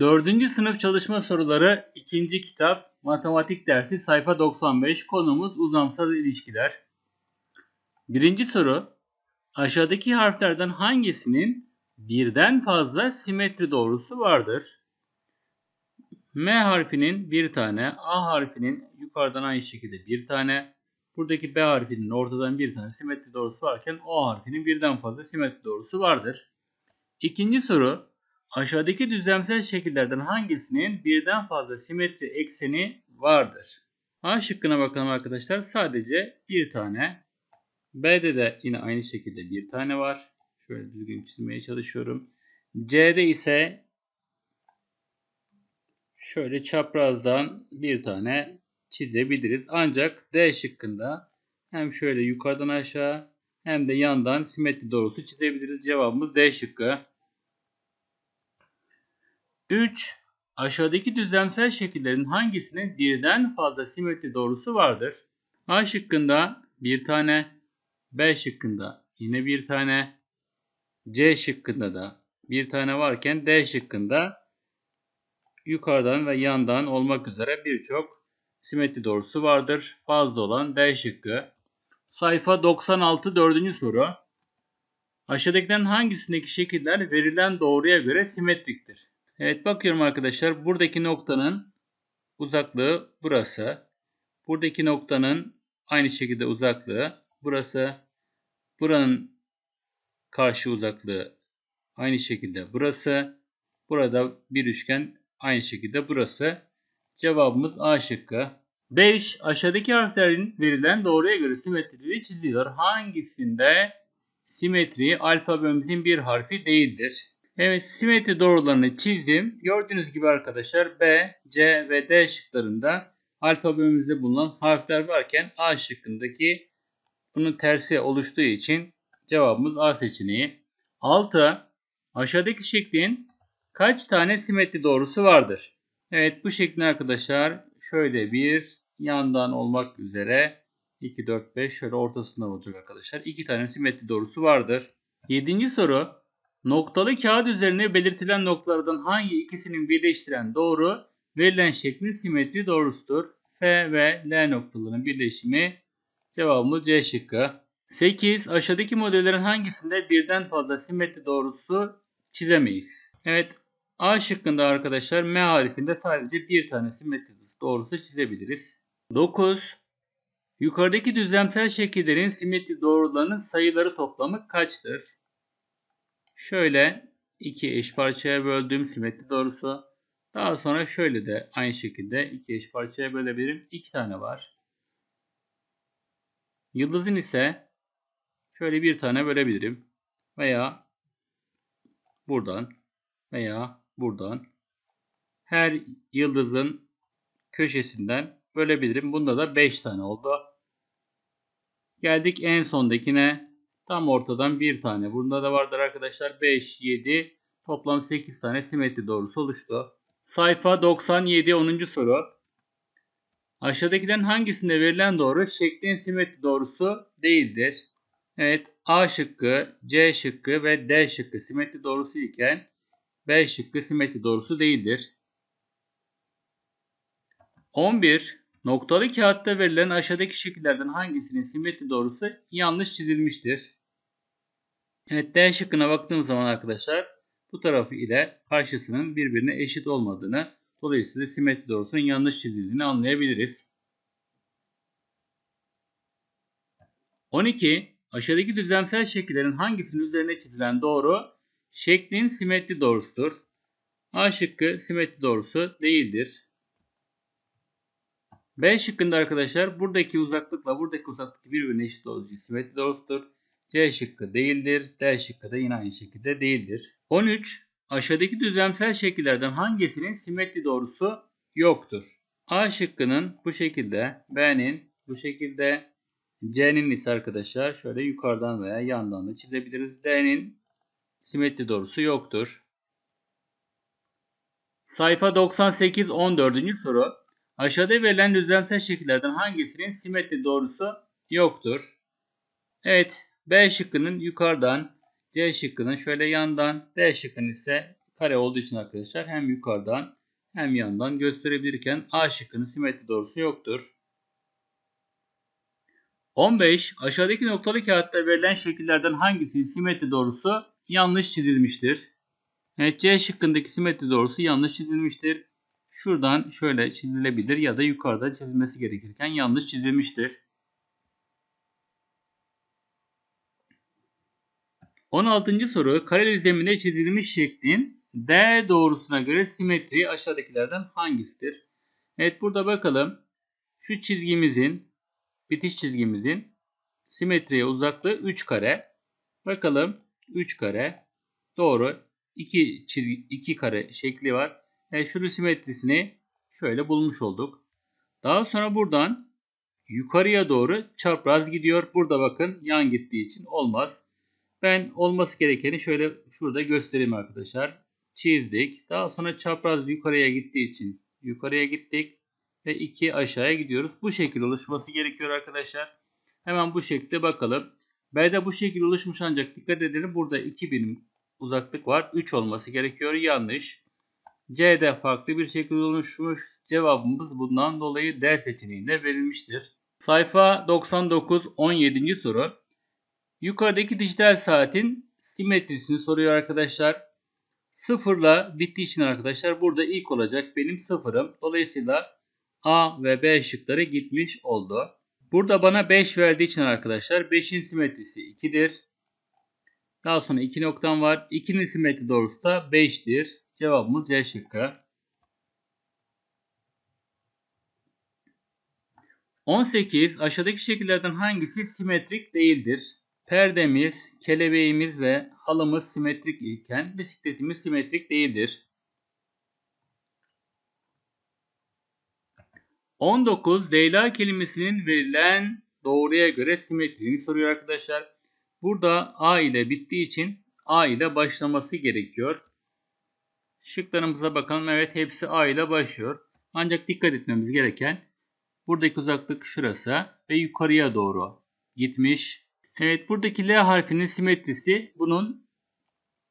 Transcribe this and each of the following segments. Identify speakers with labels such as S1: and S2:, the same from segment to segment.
S1: Dördüncü sınıf çalışma soruları ikinci kitap matematik dersi sayfa 95 konumuz uzamsal ilişkiler. Birinci soru aşağıdaki harflerden hangisinin birden fazla simetri doğrusu vardır? M harfinin bir tane, A harfinin yukarıdan aynı şekilde bir tane, buradaki B harfinin ortadan bir tane simetri doğrusu varken O harfinin birden fazla simetri doğrusu vardır. İkinci soru Aşağıdaki düzlemsel şekillerden hangisinin birden fazla simetri ekseni vardır? A şıkkına bakalım arkadaşlar. Sadece bir tane. B'de de yine aynı şekilde bir tane var. Şöyle düzgün çizmeye çalışıyorum. C'de ise şöyle çaprazdan bir tane çizebiliriz. Ancak D şıkkında hem şöyle yukarıdan aşağı hem de yandan simetri doğrusu çizebiliriz. Cevabımız D şıkkı. 3. Aşağıdaki düzlemsel şekillerin hangisinin birden fazla simetri doğrusu vardır? A şıkkında bir tane, B şıkkında yine bir tane, C şıkkında da bir tane varken D şıkkında yukarıdan ve yandan olmak üzere birçok simetri doğrusu vardır. Fazla olan D şıkkı. Sayfa 96 dördüncü soru. Aşağıdakilerin hangisindeki şekiller verilen doğruya göre simetriktir? Evet bakıyorum arkadaşlar. Buradaki noktanın uzaklığı burası. Buradaki noktanın aynı şekilde uzaklığı burası. Buranın karşı uzaklığı aynı şekilde burası. Burada bir üçgen aynı şekilde burası. Cevabımız A şıkkı. 5. Aşağıdaki harflerin verilen doğruya göre simetrileri çiziyor. Hangisinde simetri alfabemizin bir harfi değildir? Evet simetri doğrularını çizdim. Gördüğünüz gibi arkadaşlar B, C ve D şıklarında alfabemizde bulunan harfler varken A şıkkındaki bunun tersi oluştuğu için cevabımız A seçeneği. 6. Aşağıdaki şeklin kaç tane simetri doğrusu vardır? Evet bu şeklin arkadaşlar şöyle bir yandan olmak üzere 2, 4, 5 şöyle ortasında olacak arkadaşlar. 2 tane simetri doğrusu vardır. 7. soru Noktalı kağıt üzerine belirtilen noktalardan hangi ikisinin birleştiren doğru verilen şeklin simetri doğrusudur? F ve L noktalarının birleşimi cevabımız C şıkkı. 8. Aşağıdaki modellerin hangisinde birden fazla simetri doğrusu çizemeyiz? Evet A şıkkında arkadaşlar M harfinde sadece bir tane simetri doğrusu çizebiliriz. 9. Yukarıdaki düzlemsel şekillerin simetri doğrularının sayıları toplamı kaçtır? Şöyle iki eş parçaya böldüğüm simetri doğrusu. Daha sonra şöyle de aynı şekilde iki eş parçaya bölebilirim. İki tane var. Yıldızın ise şöyle bir tane bölebilirim. Veya buradan veya buradan her yıldızın köşesinden bölebilirim. Bunda da 5 tane oldu. Geldik en sondakine. Tam ortadan bir tane. Bunda da vardır arkadaşlar. 5, 7 toplam 8 tane simetri doğrusu oluştu. Sayfa 97 10. soru. Aşağıdakilerin hangisinde verilen doğru şeklin simetri doğrusu değildir? Evet A şıkkı, C şıkkı ve D şıkkı simetri doğrusu iken B şıkkı simetri doğrusu değildir. 11. Noktalı kağıtta verilen aşağıdaki şekillerden hangisinin simetri doğrusu yanlış çizilmiştir? Evet D şıkkına baktığım zaman arkadaşlar bu tarafı ile karşısının birbirine eşit olmadığını dolayısıyla simetri doğrusunun yanlış çizildiğini anlayabiliriz. 12. Aşağıdaki düzlemsel şekillerin hangisinin üzerine çizilen doğru şeklin simetri doğrusudur? A şıkkı simetri doğrusu değildir. B şıkkında arkadaşlar buradaki uzaklıkla buradaki uzaklık birbirine eşit için simetri doğrusudur. C şıkkı değildir. D şıkkı da yine aynı şekilde değildir. 13. Aşağıdaki düzlemsel şekillerden hangisinin simetri doğrusu yoktur? A şıkkının bu şekilde, B'nin bu şekilde, C'nin ise arkadaşlar şöyle yukarıdan veya yandan da çizebiliriz. D'nin simetri doğrusu yoktur. Sayfa 98 14. soru. Aşağıda verilen düzlemsel şekillerden hangisinin simetri doğrusu yoktur? Evet, B şıkkının yukarıdan, C şıkkının şöyle yandan, D şıkkının ise kare olduğu için arkadaşlar hem yukarıdan hem yandan gösterebilirken A şıkkının simetri doğrusu yoktur. 15. Aşağıdaki noktalı kağıtta verilen şekillerden hangisinin simetri doğrusu yanlış çizilmiştir? Evet C şıkkındaki simetri doğrusu yanlış çizilmiştir. Şuradan şöyle çizilebilir ya da yukarıda çizilmesi gerekirken yanlış çizilmiştir. 16. soru kareli zeminde çizilmiş şeklin D doğrusuna göre simetri aşağıdakilerden hangisidir? Evet burada bakalım. Şu çizgimizin bitiş çizgimizin simetriye uzaklığı 3 kare. Bakalım 3 kare doğru 2 çizgi 2 kare şekli var. E şunun simetrisini şöyle bulmuş olduk. Daha sonra buradan yukarıya doğru çapraz gidiyor. Burada bakın yan gittiği için olmaz. Ben olması gerekeni şöyle şurada göstereyim arkadaşlar. Çizdik. Daha sonra çapraz yukarıya gittiği için yukarıya gittik. Ve 2 aşağıya gidiyoruz. Bu şekil oluşması gerekiyor arkadaşlar. Hemen bu şekilde bakalım. B'de bu şekil oluşmuş ancak dikkat edelim. Burada 2 birim uzaklık var. 3 olması gerekiyor. Yanlış. C'de farklı bir şekilde oluşmuş. Cevabımız bundan dolayı D seçeneğinde verilmiştir. Sayfa 99 17. soru. Yukarıdaki dijital saatin simetrisini soruyor arkadaşlar. Sıfırla bittiği için arkadaşlar burada ilk olacak benim sıfırım. Dolayısıyla A ve B şıkları gitmiş oldu. Burada bana 5 verdiği için arkadaşlar 5'in simetrisi 2'dir. Daha sonra 2 noktam var. 2'nin simetri doğrusu da 5'tir. Cevabımız C şıkkı. 18. Aşağıdaki şekillerden hangisi simetrik değildir? Perdemiz, kelebeğimiz ve halımız simetrik iken bisikletimiz simetrik değildir. 19. Leyla kelimesinin verilen doğruya göre simetrini soruyor arkadaşlar. Burada A ile bittiği için A ile başlaması gerekiyor. Şıklarımıza bakalım. Evet hepsi A ile başlıyor. Ancak dikkat etmemiz gereken buradaki uzaklık şurası ve yukarıya doğru gitmiş. Evet buradaki L harfinin simetrisi bunun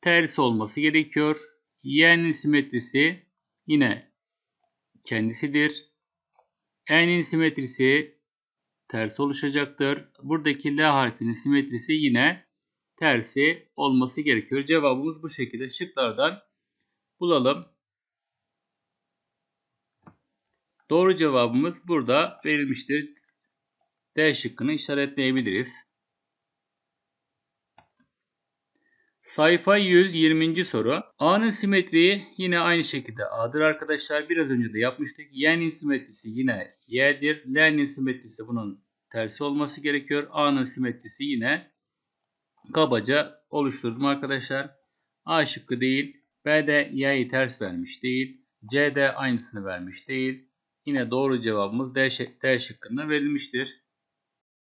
S1: tersi olması gerekiyor. Y'nin simetrisi yine kendisidir. E'nin simetrisi ters oluşacaktır. Buradaki L harfinin simetrisi yine tersi olması gerekiyor. Cevabımız bu şekilde. Şıklardan bulalım. Doğru cevabımız burada verilmiştir. D şıkkını işaretleyebiliriz. Sayfa 120. soru. A'nın simetriği yine aynı şekilde A'dır arkadaşlar. Biraz önce de yapmıştık. Y'nin simetrisi yine Y'dir. L'nin simetrisi bunun tersi olması gerekiyor. A'nın simetrisi yine kabaca oluşturdum arkadaşlar. A şıkkı değil. B'de Y'yi ters vermiş değil. C'de aynısını vermiş değil. Yine doğru cevabımız D, D şıkkında verilmiştir.